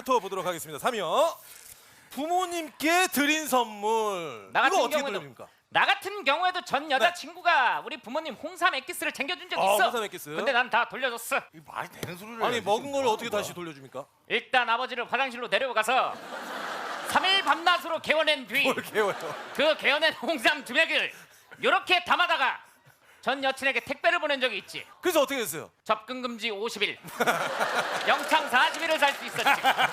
3위부터 보도록 하겠습니다. 3위요. 부모님께 드린 선물. 나 같은 이거 어떻게 경우에도 돌립니까? 나 같은 경우에도 전 여자친구가 우리 부모님 홍삼 액기스를 챙겨준 적이 아, 있어. 홍삼 액기스. 근데 난 다 돌려줬어. 이 말이 되는 소리를 아니 해야지. 먹은 지금 걸 뭐 어떻게 하는 다시 거야? 돌려줍니까? 일단 아버지를 화장실로 데려가서 3일 밤낮으로 개워낸 뒤뭘 개워요? 그 개어낸 홍삼 두 맥을 이렇게 담아다가 전 여친에게 택배를 보낸 적이 있지. 그래서 어떻게 됐어요? 접근 금지 50일, 영창 40일을 살 수 있었지.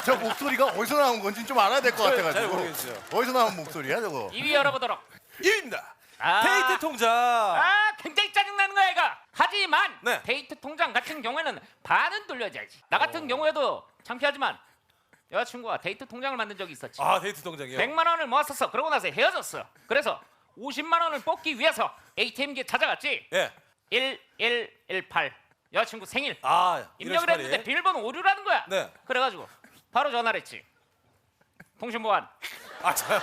아, 저 목소리가 어디서 나온 건지 좀 알아야 될것잘 같아가지고 모르겠어요. 어디서 나온 목소리야 저거 2위 열어보도록. 1위입니다. 아. 데이트 통장. 아, 굉장히 짜증나는 거야 이거. 하지만 네. 데이트 통장 같은 경우에는 반은 돌려줘야지. 나 같은 경우에도 창피하지만 여자친구가 데이트 통장을 만든 적이 있었지. 아 데이트 통장이요. 100만 원을 모았었어. 그러고 나서 헤어졌어. 그래서 50만 원을 뽑기 위해서 ATM기에 찾아갔지. 예. 1118 여자친구 생일 아 입력을 1월 18일. 했는데 비밀번호 오류라는 거야. 네. 그래가지고 바로 전화를 했지. 통신보안. 아 자.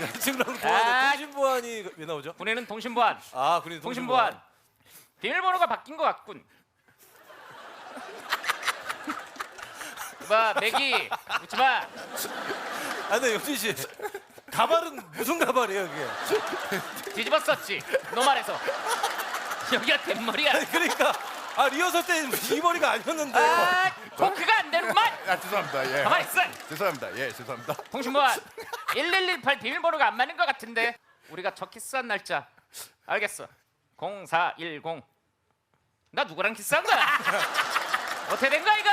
여자친구랑 아. 통신보안이 왜 나오죠? 군에는 통신보안. 아 군인 통신보안. 비밀번호가 바뀐 것 같군. 봐 맥이 웃지 마. 아 근데 영진 씨 가발은 무슨 가발이에요 그게? 뒤집었었지. 너 말해서. 여기가 댄머리야. 아니, 그러니까 아 리허설 때 이 머리가 아니었는데. 아. 아 죄송합니다. 예. 가만히 있어. 죄송합니다. 예 죄송합니다. 통신보안 1118 비밀번호가 안 맞는 것 같은데 우리가 첫 키스한 날짜. 알겠어. 0410 나 누구랑 키스한 거야? 어떻게 된 거야 이거